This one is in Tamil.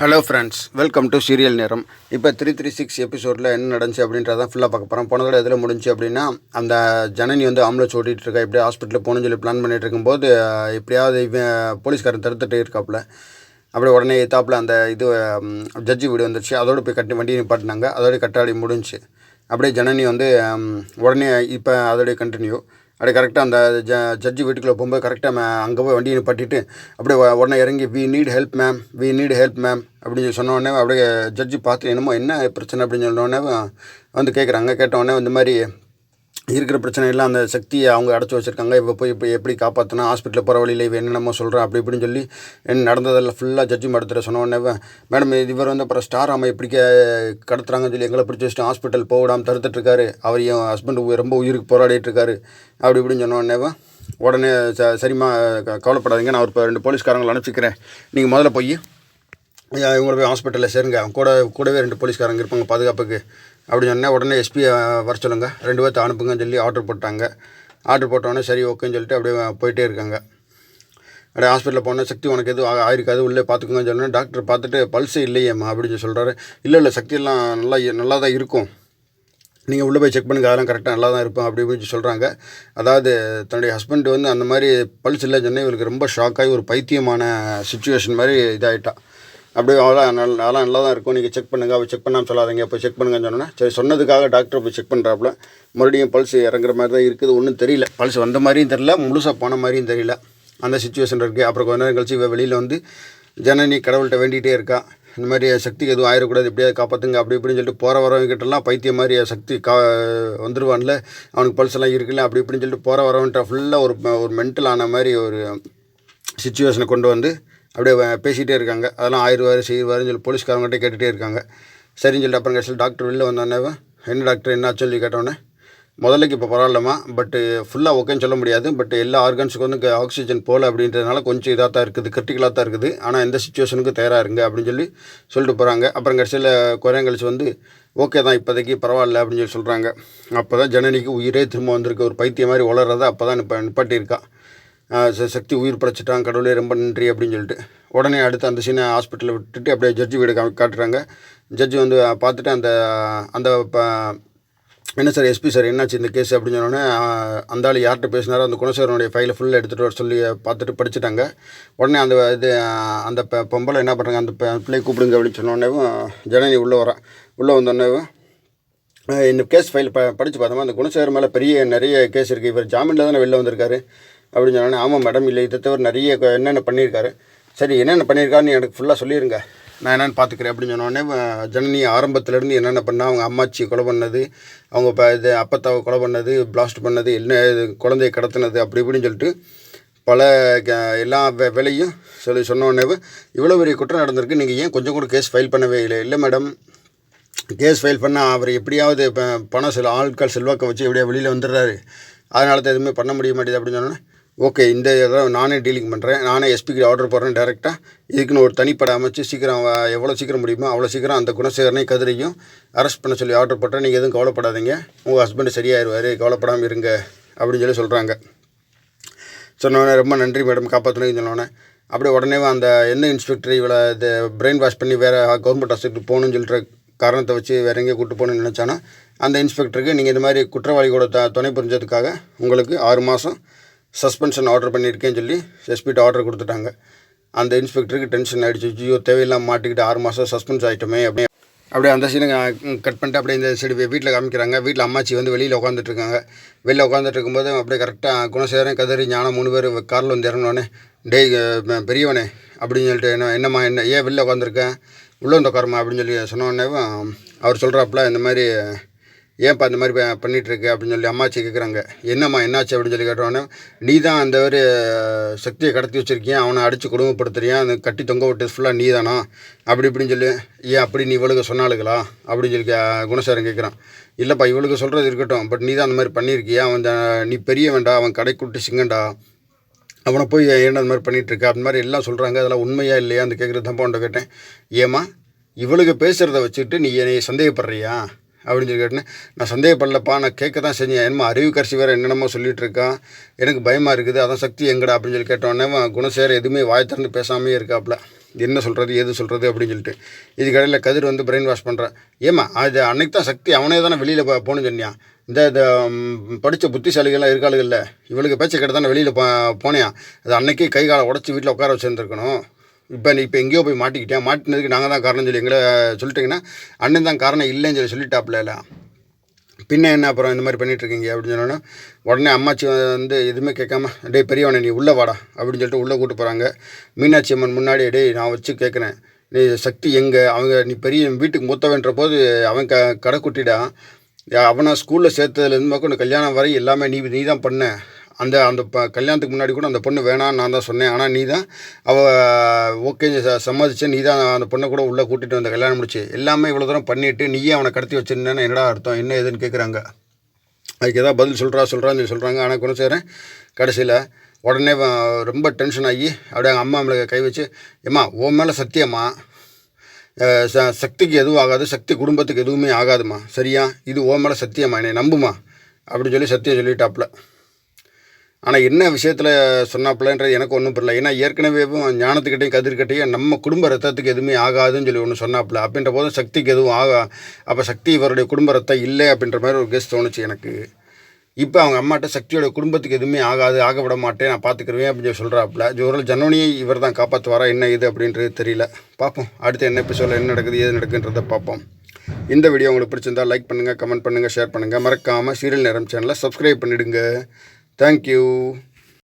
Hello friends welcome to serial நேரம் இப்போ த்ரீ த்ரீ சிக்ஸ் எபிசோடில் என்ன நடந்துச்சு அப்படின்றதான் ஃபுல்லாக பார்க்க போகிறோம் போன தடவை எதில் முடிஞ்சு அப்படின்னா அந்த ஜனனி வந்து ஆம்புலன்ஸ் ஓட்டிகிட்டு இருக்கா இப்படியே ஹாஸ்பிட்டலில் போகணும்னு சொல்லி பிளான் பண்ணிகிட்டு இருக்கும்போது எப்படியாவது இவன் போலீஸ்காரன் தடுத்துகிட்டே இருக்காப்புல. அப்படியே உடனே எத்தாப்புல அந்த இது ஜட்ஜி வீடு வந்துருச்சு. அதோடு போய் கட்டி வண்டியை நிப்பாட்டினாங்க. அதோடய கட்டாடி முடிஞ்சுச்சு. அப்படியே ஜனனி வந்து உடனே இப்போ அதோடைய கண்டினியூ அப்படியே கரெக்டாக அந்த ஜ ஜட்ஜி வீட்டுக்குள்ளே போகும்போது கரெக்டாக அங்கே போய் வண்டியை பட்டிட்டு அப்படியே உடனே இறங்கி we need help ma'am we need help ma'am அப்படின்னு சொல்லி அப்படியே ஜட்ஜி பார்த்து என்னமோ என்ன பிரச்சனை? அப்படின்னு சொன்னோடனே வந்து கேட்குறாங்க கேட்ட உடனே இந்த மாதிரி இருக்கிற பிரச்சனை எல்லாம் அந்த சக்தியை அவங்க அடைச்சி வச்சுருக்காங்க. இப்போ போய் இப்போ எப்படி காப்பாற்றினா ஹாஸ்பிட்டலில் போகிற வழியில் இவன் என்னென்னமோ சொல்கிறான் அப்படி இப்படின்னு சொல்லி என்ன நடந்ததெல்லாம் ஃபுல்லாக ஜட்ஜி மடத்துல சொன்னோன்னே மேடம் இவர் வந்து அப்புறம் ஸ்டார் அம்மா இப்படி கடத்துறாங்கன்னு சொல்லி எங்களை பிடிச்சி வச்சுட்டு ஹாஸ்பிட்டல் போகாமல் தடுத்துட்ருக்காரு அவர் என் ஹஸ்பண்ட் ரொம்ப உயிருக்கு போராடிட்டுருக்காரு அப்படி இப்படின்னு சொன்ன உடனே ச சரிம்மா க- கவலைப்படாதீங்க. நான் ஒரு இப்போ ரெண்டு போலீஸ்காரங்களை அனுப்பிச்சிக்கிறேன் நீங்கள் முதல்ல போய் இவங்களை போய் ஹாஸ்பிட்டலில் சேருங்க. அவங்க கூட கூடவே ரெண்டு போலீஸ்காரங்க இருப்பாங்க பாதுகாப்புக்கு. அப்படின்னு சொன்னேன் உடனே எஸ்பி வர சொல்லுங்க. ரெண்டு பேர்த்த அனுப்புங்கன்னு சொல்லி ஆர்டர் போட்டாங்க. ஆர்டர் போட்டோடனே சரி ஓகேன்னு சொல்லிட்டு அப்படியே போயிட்டே இருக்காங்க. அப்படியே ஹாஸ்பிட்டலில் போனால் சக்தி உனக்கு எதுவும் ஆ- ஆயிருக்காது உள்ளே பார்த்துக்கோங்கன்னு சொன்னேன் டாக்டர் பார்த்துட்டு பல்ஸே இல்லையேம்மா அப்படின்னு சொல்கிறாரு இல்லை இல்லை சக்தியெல்லாம் நல்லா நல்லா தான் இருக்கும். நீங்கள் உள்ளே போய் செக் பண்ணுங்கள் அதெல்லாம் கரெக்டாக நல்லா தான் இருப்போம் அப்படி இப்படின்னு சொல்கிறாங்க அதாவது தன்னுடைய ஹஸ்பண்ட் வந்து அந்த மாதிரி பல்ஸ் இல்லைன்னு சொன்னே இவருக்கு ரொம்ப ஷாக்காகி ஒரு பைத்தியமான சுச்சுவேஷன் மாதிரி இதாகிட்டா அப்படியே அதெல்லாம் நல்ல அதெல்லாம் நல்லா தான் இருக்கும். நீங்கள் செக் பண்ணுங்கள் அவள் செக் பண்ணாமல் சொல்லாதீங்க. போய் செக் பண்ணுங்கன்னு சொன்னோன்னே சரி சொன்னதுக்காக டாக்டர் போய் செக் பண்ணுறாப்புல மறுபடியும் பல்ஸ் இறங்குற மாதிரி தான் இருக்குது. ஒன்றும் தெரியல. பல்ஸ் வந்த மாதிரியும் தெரியல. முழுசாக போன மாதிரியும் தெரியல. அந்த சுச்சுவேஷன் இருக்குது அப்புறம் கொஞ்ச நேரம் கழிச்சு வெளியில் வந்து ஜனனி கடவுள்கிட்ட வேண்டிகிட்டே இருக்கா? இந்த மாதிரி சக்திக்கு எதுவும் ஆயிடக்கூடாது எப்படியாவது காப்பாற்றுங்க அப்படி இப்படின்னு சொல்லிட்டு போகிற வரவங்கிட்டலாம் பைத்தியம் மாதிரி சக்தி கா வந்துடுவான்ல அவனுக்கு பல்ஸ் எல்லாம் இருக்குல்ல. அப்படி இப்படின்னு சொல்லிட்டு போகிற வரவன்ட்ட ஃபுல்லாக ஒரு ஒரு மென்டல் ஆன மாதிரி ஒரு சுச்சுவேஷனை கொண்டு வந்து அப்படியே பேசிகிட்டே இருக்காங்க. அதெல்லாம் ஆயிடுவார் செய்வாருன்னு சொல்லி போலீஸ்காரங்கிட்ட கேட்டுகிட்டே இருக்காங்க. சரின்னு சொல்லிட்டு அப்புறம் கடைசியில் டாக்டர் வெளில வந்தோடனே என்ன டாக்டர் என்ன சொல்லி கேட்டோன்னே முதல்லைக்கு இப்போ பரவாயில்லம்மா பட்டு ஃபுல்லாக ஓகேன்னு சொல்ல முடியாது. பட் எல்லா ஆர்கன்ஸுக்கு வந்து ஆக்சிஜன் போகல அப்படின்றதுனால கொஞ்சம் இதாக தான் இருக்குது கிரிட்டிக்கலாக தான் இருக்குது. ஆனால் எந்த சுச்சுவேஷனுக்கு தயாராக இருங்க அப்படின்னு சொல்லி சொல்லிட்டு போகிறாங்க அப்புறம் கடைசியில் குறையம் கழிச்சு வந்து ஓகே தான் இப்போதைக்கு பரவாயில்ல அப்படின்னு சொல்லி சொல்கிறாங்க அப்போ தான் ஜனனிக்கு உயிரே திரும்ப வந்திருக்கு. ஒரு பைத்தியம் மாதிரி வளர்றதை அப்போ தான் நிப்ப நிப்பாட்டியிருக்கா. சக்தி உயிர் படைச்சிட்டான் கடவுளே ரொம்ப நன்றி அப்படின்னு சொல்லிட்டு. உடனே அடுத்து அந்த சீனை ஹாஸ்பிட்டலில் விட்டுட்டு அப்படியே ஜட்ஜி வீடு கா- காட்டுறாங்க. ஜட்ஜி வந்து பார்த்துட்டு அந்த அந்த ப- என்ன சார் எஸ்பி சார் என்னாச்சு இந்த கேஸ் அப்படின்னு சொன்னோடனே அந்த ஆள் யார்கிட்ட பேசினாரோ அந்த குணசேகரனுடைய ஃபைலை ஃபுல்லாக எடுத்துகிட்டு வர சொல்லி பார்த்துட்டு படிச்சுட்டாங்க. உடனே அந்த இது அந்த பொம்பளை என்ன பண்ணுறாங்க அந்த பிள்ளையை கூப்பிடுங்க அப்படின்னு சொன்னோடனேவும் ஜனனி உள்ளே வரான் உள்ளே வந்தோடனேவும் இந்த கேஸ் ஃபைல் ப படித்து பார்த்தோமா அந்த குணசேகர் மேலே பெரிய நிறைய கேஸ் இருக்குது இவர் ஜாமீனில் தானே வெளில வந்திருக்காரு. அப்படின்னு சொன்னோன்னே ஆமாம் மேடம் இல்லை இதை தவிர நிறைய க- என்னென்ன பண்ணியிருக்காரு? சரி என்னென்ன பண்ணியிருக்காருன்னு எனக்கு ஃபுல்லாக சொல்லிடுங்க நான் என்னென்னு பார்த்துக்கிறேன் அப்படின்னு சொன்னோடனே ஜனனி ஆரம்பத்துலேருந்து என்னென்ன பண்ணால் அவங்க அம்மாச்சி கொலை பண்ணது அவங்க இப்போ இது அப்பத்தாவை கொலை பண்ணது பிளாஸ்ட் பண்ணது என்ன இது குழந்தைய கடத்தினது அப்படி இப்படின்னு சொல்லிட்டு பல க- எல்லா வே வேலையும் சொல்லி சொன்னோடனே இவ்வளோ பெரிய குற்றம் நடந்திருக்கு நீங்கள் ஏன் கொஞ்சம் கூட கேஸ் ஃபைல் பண்ணவே இல்லை? இல்லை மேடம் கேஸ் ஃபைல் பண்ணால் அவர் எப்படியாவது இப்போ பணம் செல் ஆட்கள் செல்வாக்கம் வச்சு எப்படியா வெளியில் வந்துடுறாரு. அதனால தான் எதுவுமே பண்ண முடிய மாட்டேது அப்படின்னு சொன்னோன்னே ஓகே இந்த இதெல்லாம் நானே டீலிங் பண்ணுறேன் நானே எஸ்பிக்கு ஆர்டர் போடுறேன் டேரெக்டாக இதுக்குன்னு ஒரு தனிப்படை அமைச்சு சீக்கிரம் எவ்வளோ சீக்கிரம் முடியுமோ அவ்வளோ சீக்கிரம் அந்த குணசேகரனை கதிரையும் அரெஸ்ட் பண்ண சொல்லி ஆர்டர் போட்டேன். நீங்கள் எதுவும் கவலைப்படாதீங்க. உங்கள் ஹஸ்பண்டு சரியாயிருவார் கவலைப்படாமல் இருங்க அப்படின்னு சொல்லி சொல்கிறாங்க சொன்னோடனே ரொம்ப நன்றி மேடம் காப்பாற்றணும்னு சொன்னோடனே அப்படியே உடனே அந்த என்ன இன்ஸ்பெக்டர் இவளை இது பிரெயின் வாஷ் பண்ணி வேறு கவர்மெண்ட் ஹாஸ்பிட்டல் போகணும்னு சொல்லிட்டு காரணத்தை வச்சு வேறு எங்கேயோ கூட்டு போகணும்னு நினச்சானா அந்த இன்ஸ்பெக்டருக்கு நீங்கள் இந்த மாதிரி குற்றவாளிகளோட த துணை புரிஞ்சதுக்காக உங்களுக்கு ஆறு மாதம் சஸ்பென்ஷன் ஆர்டர் பண்ணியிருக்கேன்னு சொல்லி எஸ்பிட்ட ஆர்டர் கொடுத்துட்டாங்க. அந்த இன்ஸ்பெக்டருக்கு டென்ஷன் ஆகிடுச்சு ஜியோ தேவையில்லாமல் மாட்டிக்கிட்டு ஆறு மாதம் சஸ்பென்ஸ் ஆகிட்டோமே அப்படியே அப்படியே அந்த சீனை கட் பண்ணிட்டு அப்படியே இந்த சைடு வீட்டில் காமிக்கிறாங்க. வீட்டில் அம்மாச்சி வந்து வெளியில் உட்காந்துட்ருக்காங்க வெளியில் உட்காந்துட்டு இருக்கும்போது அப்படியே கரெக்டாக குணசேகரன் கதறி ஞானம் மூணு பேர் காரில் வந்து இறங்கினோடனே டேய் பெரியவனே அப்படின்னு சொல்லிட்டு என்ன என்னம்மா என்ன ஏன் வெளில உட்காந்துருக்கேன் உள்ளே வந்து உட்காருமா அப்படின்னு சொல்லி சொன்னோடனே அவர் சொல்கிறாப்புல இந்த மாதிரி ஏன்ப்பா இந்த மாதிரி ப- அப்படின்னு சொல்லி அம்மாச்சி கேட்குறாங்க என்னம்மா என்னாச்சு அப்படின்னு சொல்லி கேட்டோன்னே நீ தான் அந்த ஒரு சக்தியை கடத்தி வச்சுருக்கியன் அவனை அடித்து குடும்பப்படுத்துறியா அந்த கட்டி தொங்க விட்டு ஃபுல்லாக நீ தானா அப்படி இப்படின்னு சொல்லி ஏன் அப்படி நீ இவளுக்கு சொன்னாளுகளா? அப்படின்னு சொல்லி கே- கேட்குறான் இல்லைப்பா இவளுக்கு சொல்கிறது இருக்கட்டும் பட் நீ தான் அந்த மாதிரி பண்ணியிருக்கியா? அவன் நீ பெரிய வேண்டா அவன் கடைக்குட்டு சிங்கண்டா அவனை போய் ஏன் அந்த மாதிரி பண்ணிகிட்ருக்க அந்த மாதிரி எல்லாம் சொல்கிறாங்க அதெல்லாம் உண்மையாக இல்லையா? அந்த கேட்குறது தான் போன்ற கேட்டேன். ஏம்மா இவளுக்கு பேசுகிறத வச்சுட்டு நீ என்னை சந்தேகப்படுறியா? அப்படின்னு சொல்லி கேட்டேன் நான் சந்தேகப்படலப்பா நான் கேட்க தான் செஞ்சேன். என்னமோ அறிவு கரிசி வேறு என்னென்னமோ சொல்லிகிட்டு இருக்கான் எனக்கு பயமாக இருக்குது அதான் சக்தி எங்கடா அப்படின்னு சொல்லி கேட்டோன்னே குணசேர எதுவுமே வாய் திறந்து பேசாமே இருக்காப்புல என்ன சொல்கிறது எது சொல்கிறது அப்படின்னு சொல்லிட்டு. இதுக்கடையில் கதிர் வந்து பிரெயின் வாஷ் பண்ணுறான் ஏமா அது அன்னைக்கு தான் சக்தி அவனே தானே வெளியில் போகணும்னு சொன்னியான் இந்த இந்த படித்த புத்திசாலிகள்லாம் இருக்காளுகள்ல. இவளுக்கு பேச்சை கேட்டு தானே வெளியில் போ போனேன் அது அன்னைக்கே கை காலை உடச்சி வீட்டில் உட்கார வச்சுருந்துருக்கணும். இப்போ நீ இப்போ எங்கேயோ போய் மாட்டிக்கிட்டேன் மாட்டினதுக்கு நாங்கள் தான் காரணம் சொல்லி எங்களை சொல்லிட்டீங்கன்னா அண்ணன் தான் காரணம் இல்லைன்னு சொல்லி சொல்லிட்டாப்ல பின்ன என்ன அப்புறம் இந்த மாதிரி பண்ணிகிட்ருக்கீங்க அப்படின்னு சொன்னோன்னா உடனே அம்மாச்சி வந்து எதுவுமே கேட்காம டேய் பெரியவனை நீ உள்ளே வாடா அப்படின்னு சொல்லிட்டு உள்ளே கூட்டு போகிறாங்க மீனாட்சி அம்மன் முன்னாடி டேய் நான் வச்சு கேட்குறேன். நீ சக்தி எங்கே? அவங்க நீ பெரிய வீட்டுக்கு மூத்தவன்ற போது அவன் க கடை குட்டிடான் அவனை ஸ்கூலில் சேர்த்ததுலேருந்து மக்கள் கல்யாணம் வரை எல்லாமே நீ நீ தான் பண்ண. அந்த அந்த ப கல்யாணத்துக்கு முன்னாடி கூட அந்த பொண்ணு வேணான்னு நான் தான் சொன்னேன். ஆனால் நீ தான் அவள் ஓகே ச சம்மதிச்சு நீ தான் அந்த பொண்ணை கூட உள்ளே கூட்டிகிட்டு வந்த கல்யாணம் முடிச்சு. எல்லாமே இவ்வளோ தூரம் பண்ணிவிட்டு நீயே அவனை கடத்தி வச்சிருந்தேன்னு என்னடா அர்த்தம்? என்ன ஏதுன்னு கேட்குறாங்க அதுக்கு ஏதாவது பதில் சொல்கிறா சொல்கிறான்னு சொல்லி சொல்கிறாங்க ஆனால் கொஞ்சம் சேரேன் கடைசியில் உடனே ரொம்ப டென்ஷன் ஆகி அப்படியே அவங்க அம்மா நம்மளுக்கு கை வச்சு ஏம்மா உன் மேலே சத்தியம்மா ச சக்திக்கு எதுவும் ஆகாது. சக்தி குடும்பத்துக்கு எதுவுமே ஆகாதும்மா. சரியா? இது உன் மேலே சத்தியம்மா என்னை நம்புமா? அப்படின்னு சொல்லி சத்தியம் சொல்லிட்டாப்புல. ஆனால் என்ன விஷயத்தில் சொன்னாப்புலன்றது எனக்கு ஒன்றும் புரியல. ஏன்னா ஏற்கனவே ஞானத்துக்கிட்டையும் கதிர்கிட்டையும் நம்ம குடும்ப ரத்தத்துக்கு எதுவுமே ஆகாதுன்னு சொல்லி ஒன்று சொன்னாப்புல. அப்படின்ற போது சக்திக்கு எதுவும் ஆகா அப்போ சக்தி இவருடைய குடும்ப ரத்தம் இல்லை அப்படின்ற மாதிரி ஒரு கெஸ்ட் தோணுச்சு எனக்கு. இப்போ அவங்க அம்மாட்ட சக்தியோட குடும்பத்துக்கு எதுவுமே ஆகாது ஆக விட மாட்டேன் நான் பார்த்துக்குருவேன் அப்படின்னு சொல்லி சொல்கிறாப்புல ஒரு ஜனோனியை இவர் தான் காப்பாற்றுவாரா என்ன இது அப்படின்றது தெரியல. பார்ப்போம் அடுத்து என்ன எபிசோடில் என்ன நடக்குது ஏது நடக்குன்றதை பார்ப்போம் இந்த வீடியோ உங்களுக்கு பிடிச்சிருந்தால் லைக் பண்ணுங்கள் கமெண்ட் பண்ணுங்கள் ஷேர் பண்ணுங்கள் மறக்காமல் சீரியல் நேரம் சேனலை சப்ஸ்கிரைப் பண்ணிவிடுங்க Thank you.